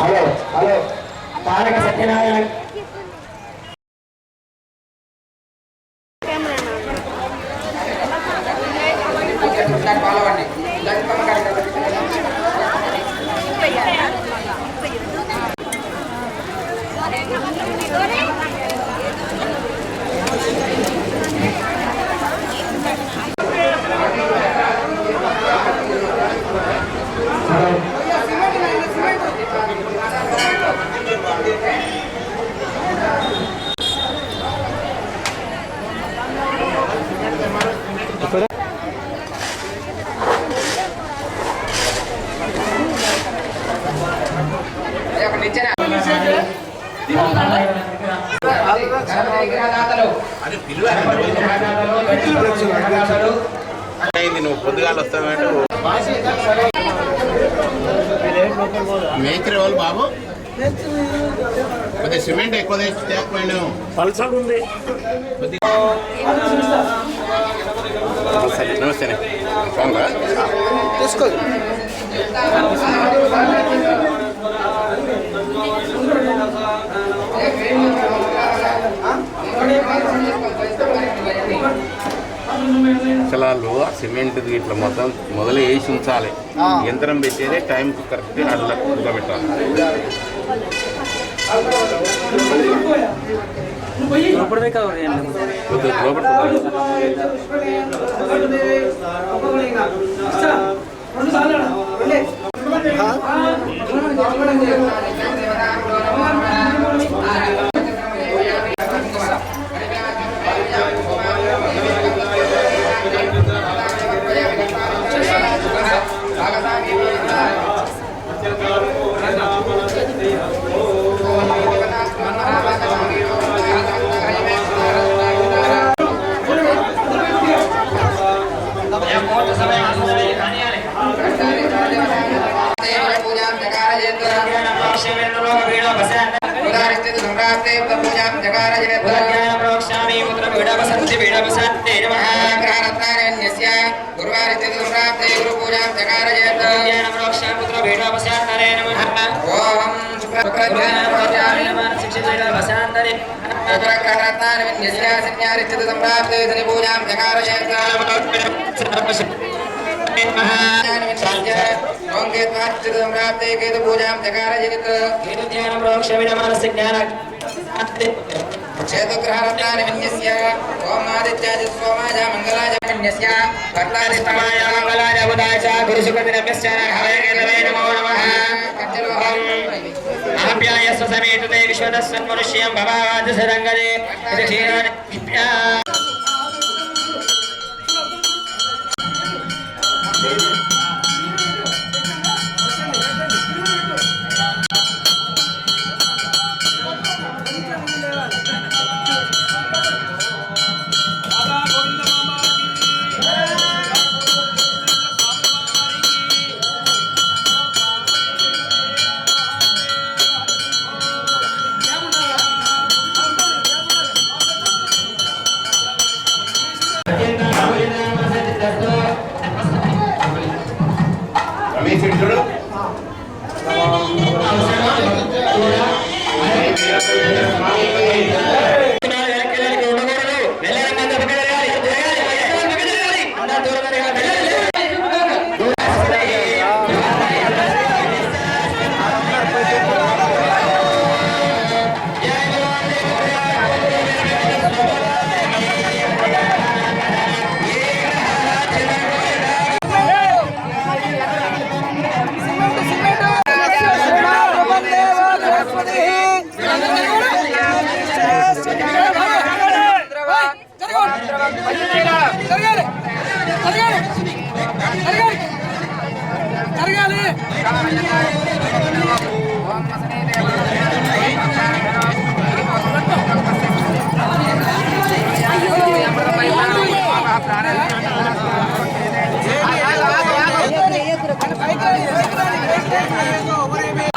Hello hello Taraka Satyanarayana మేస్త్రి వాళ్ళు బాబు? కొద్దిగా సిమెంట్ ఎక్కువ తేకపోయాను పల్సర్ ఉంది సరే నమస్తే ఫోన్గా తీసుకో. అసలు వాళ్ళు ఆ సిమెంట్ ఇట్లా మొత్తం మొదలు వేసి ఉంచాలి. యంత్రం పెట్టేదే టైంకి కరెక్ట్ అట్లా ఉడకబెట్టాలి లోపలిదే శుక్రగ్రహరత్నారణ్యస్య సంజ్ఞారిస్థిత సంప్రాప్తే ధని పూజాం జకారయేత్ సంప్రాప్తే కేతు పూజాం జకారయేత్ చేతుగ్రహరత్నాని విన్యస్య ఓం ఆదిత్యాది సోమాయ మంగళాయ కన్యస్య భర్తాదిష్టమాయ మంగళాయ బుధాయ చ గురుసుకదినభ్యశ్చ హరే కేతవే నమో నమః కజ్జలోహం ఆప్యాయస్వ సమేతుతే విశ్వదస్సన్మనుష్యం భవావాద సరంగదే. ఇది క్షీరాని రమేష్ Thank you. ಹೊರಬೇಕು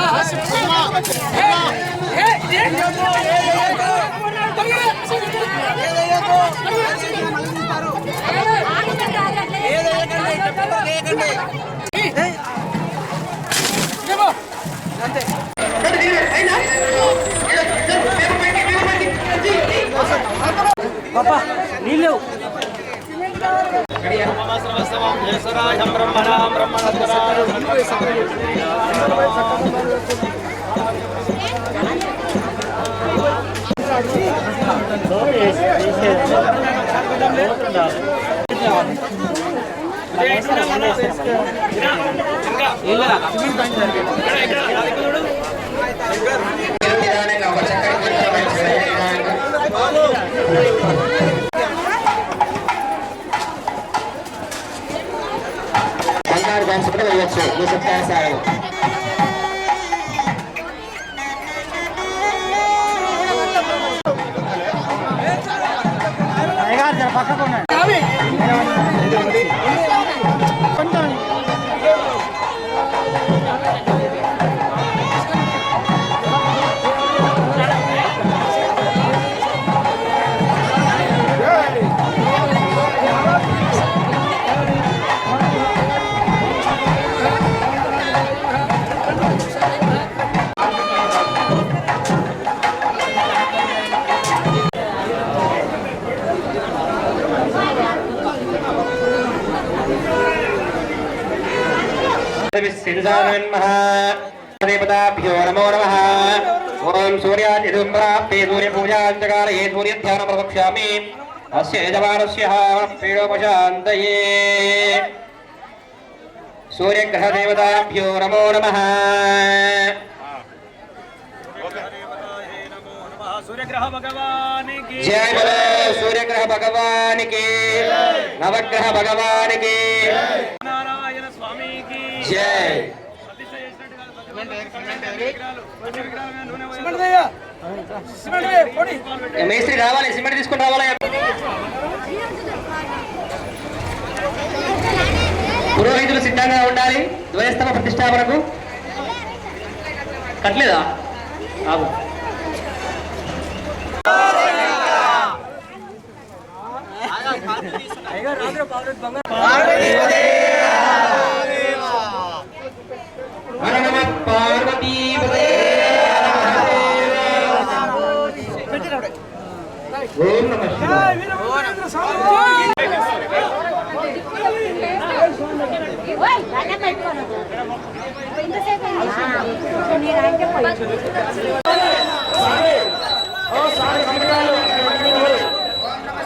బంగారు ఒక చక్కటి గుర్తు మంచిది. నిదానంగా. బంగారు డ్యాన్స్ కూడా देवताभ्यो नमो नमः। ॐ सूर्यादिदुम्बराप्ते सूर्यपूजाञ्चकार ये सूर्यध्यानं प्रवक्ष्यामि अस्य यजमानस्य पीडोपशान्तये। सूर्यग्रहदेवताभ्यो नमो नमः। సూర్యగ్రహ భగవానికి. జయ బలో సూర్యగ్రహ భగవానికి. నవగ్రహ భగవానికి. నారాయణ స్వామికి. జై. మేస్త్రి రావాలి సిమెంట్ తీసుకుని రావాలి. పురోహితులు సిద్ధంగా ఉండాలి. ద్వయస్తమ ప్రతిష్టాపనకు. కట్టలేదా? ఆగు. ఓం నమ శివాయ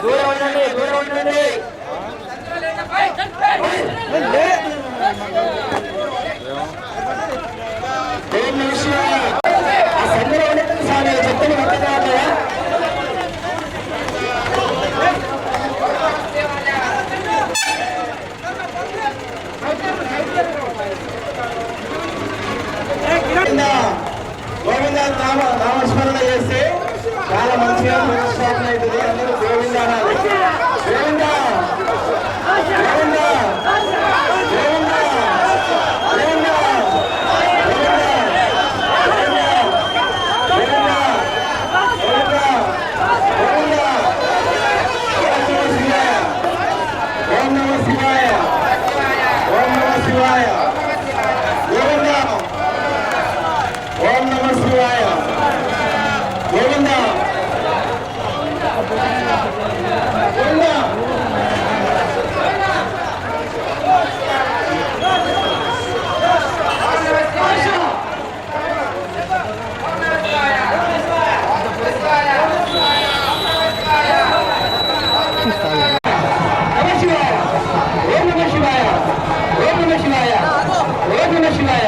దూరం ఉండండి దూరం ఉండండి ఓం నమ శివాయ ఆ సందులో ఉండే స్వామి చెత్తలు పక్కగా ఉన్నాయా గోవింద నామ నామస్మరణ చేస్తే చాలా మంచిగా ప్రతిష్టాపన అవుతుంది అందరూ గోవింద అనాలి గోవింద గోవింద గోవింద గోవింద గోవింద ఓం నమ శివాయ ఓం నమ శివాయ గోవింద ఓం నమ శివాయ గోవింద గోవింద నమ శివాయ ఓం నమ శివాయ ఓం నమ శివాయ ఓం నమ శివాయ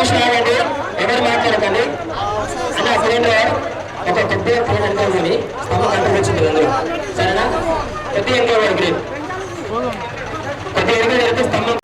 కమిషన్ అనేది ఎవరు మాట్లాడకండి? అంటే సిలిండర్ ఒక పెద్ద ఫోన్ అనుకోమని స్థలం కట్టుకొచ్చింది అందరూ సరేనా? పెద్ద ఎంకోవాడు గ్రీన్. పెద్ద ఎంకోవాడు స్తంభం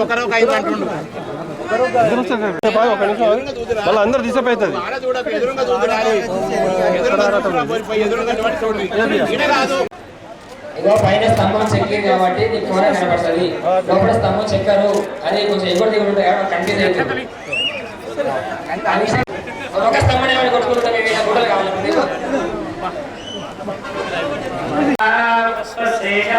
అంటుండు ఒకరొక ఐదు అంటుండు మళ్ళీ అందరు డిస్టర్బ్ అవుతుంది ఇగో పైన స్తంభం చెక్కింది కాబట్టి నీకు కూర కనబడుతుంది. లోపల స్తంభం చెక్కారు. అది కొంచెం ఎగురు దిగురు ఉంటాయి కన్ఫ్యూజ్ అవుతుంది ఒక స్తంభం ఏమైనా కొట్టుకుంటాం ఏమైనా గుడ్డలు కావాలంటే శేఖర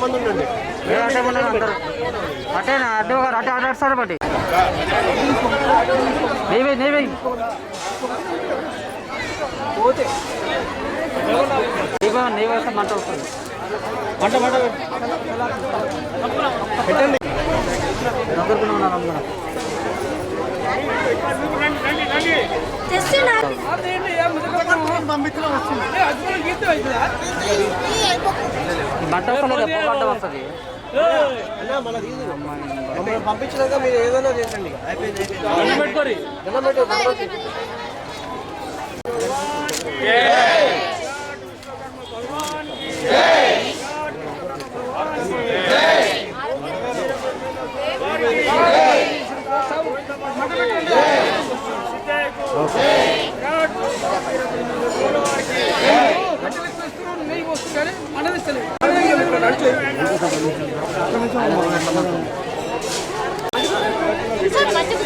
కొంతమంది ఉండండి. అట్టేనా అడ్డు అట్టే అటు సార్ బట్టి నీవే నీవే. నీవే నీవే వస్తే మంట వస్తుంది. మంట మంట. పెట్టండి. దగ్గరకు ఉన్నాను మమ్మల్ని పంపించినాక మీరు ఏదైనా చేసండి పెట్టుకోరి. సార్ మధ్యకు